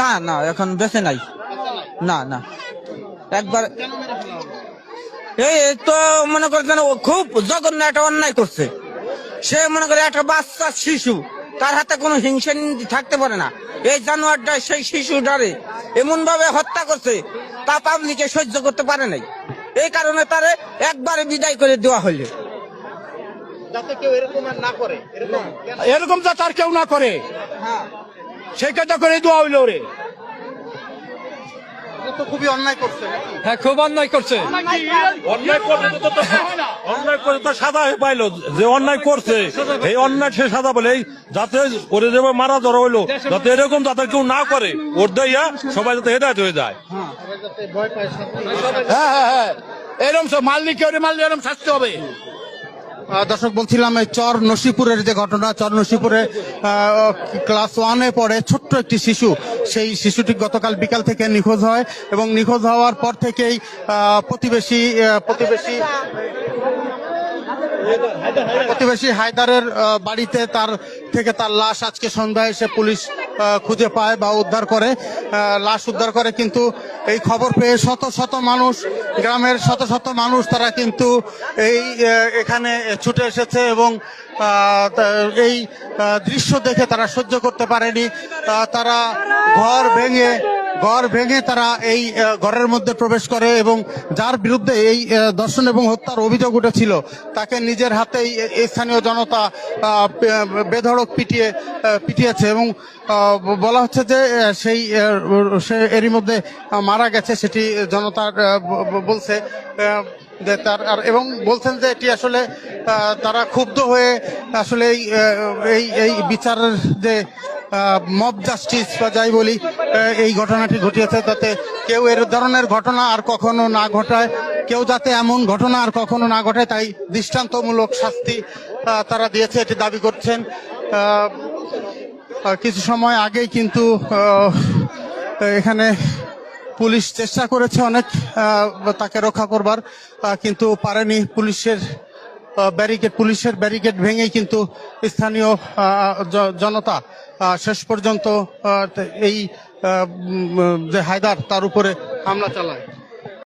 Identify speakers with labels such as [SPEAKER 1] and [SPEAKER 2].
[SPEAKER 1] না না এখন বেঁচে নাই। না না। একবার এই তো মনে করছেন ও খুব জঘন্য একটা অন্যায় করছে। সে মনে করে একটা বাচ্চা শিশু তার হাতে কোনো হিংসা নীতি থাকতে পারে না। এই জানোয়ারটা সেই শিশুটারে এমন ভাবে হত্যা করছে তা পাবলিকে সহ্য করতে পারে নাই। এই কারণে তারে একবারে বিদায় করে দেওয়া হইল।
[SPEAKER 2] যাতে এরকম আর না করে এরকম
[SPEAKER 3] এরকম যা তার কেউ না করে। সেই কাজটা করে দেওয়া হইল রে
[SPEAKER 2] খুবই অন্যায় করছে
[SPEAKER 3] হ্যাঁ খুব অন্যায় করছে।
[SPEAKER 4] অন্যায় করে তো সাদা যে অন্যায় করছে এই অন্যায় সে সাদা বলে যাতে করে দেবে মারা ধরা হইল যাতে এরকম যাতে কেউ না করে ওর দেয়া সবাই যাতে হেদায়ত হয়ে যায়।
[SPEAKER 3] হ্যাঁ হ্যাঁ হ্যাঁ। এরকম সব মাল নিয়ে কেউ মাল এরকম শাস্তি হবে।
[SPEAKER 2] দর্শক, বলছিলাম এই চর নসিপুরের যে ঘটনা, চর নসিপুরে ক্লাস ওয়ানে পড়ে ছোট্ট একটি শিশু। সেই শিশুটি গতকাল বিকাল থেকে নিখোঁজ হয় এবং নিখোঁজ হওয়ার পর থেকেই প্রতিবেশী প্রতিবেশী প্রতিবেশী হায়দারের বাড়িতে তার থেকে তার লাশ আজকে সন্ধ্যায় এসে পুলিশ খুঁজে পায় বা উদ্ধার করে লাশ উদ্ধার করে, কিন্তু এই খবর পেয়ে শত শত মানুষ, গ্রামের শত শত মানুষ, তারা কিন্তু এই এখানে ছুটে এসেছে এবং এই দৃশ্য দেখে তারা সহ্য করতে পারেনি। তারা ঘর ভেঙে ঘর ভেঙে তারা এই ঘরের মধ্যে প্রবেশ করে এবং যার বিরুদ্ধে এই দর্শন এবং হত্যার অভিযোগ উঠেছিল, তাকে নিজের হাতেই স্থানীয় জনতা বেধড়ক পিটিয়ে পিটিয়েছে এবং বলা হচ্ছে যে সেই সে এরই মধ্যে মারা গেছে সেটি জনতার বলছে তার, আর, এবং বলছেন যে এটি আসলে তারা ক্ষুব্ধ হয়ে আসলে এই এই বিচারের যে মব জাস্টিস বা যাই বলি এই ঘটনাটি ঘটিয়েছে যাতে কেউ এর ধরনের ঘটনা আর কখনো না ঘটায়, কেউ যাতে এমন ঘটনা আর কখনো না ঘটায়, তাই দৃষ্টান্তমূলক শাস্তি তারা দিয়েছে, এটি দাবি করছেন। কিছু সময় আগেই কিন্তু এখানে পুলিশ চেষ্টা করেছে অনেক তাকে রক্ষা করবার কিন্তু পারেনি পুলিশের ব্যারিকেড, পুলিশের ব্যারিকেড ভেঙে কিন্তু স্থানীয় জনতা শেষ পর্যন্ত এই যে হায়দার তার উপরে হামলা চালায়।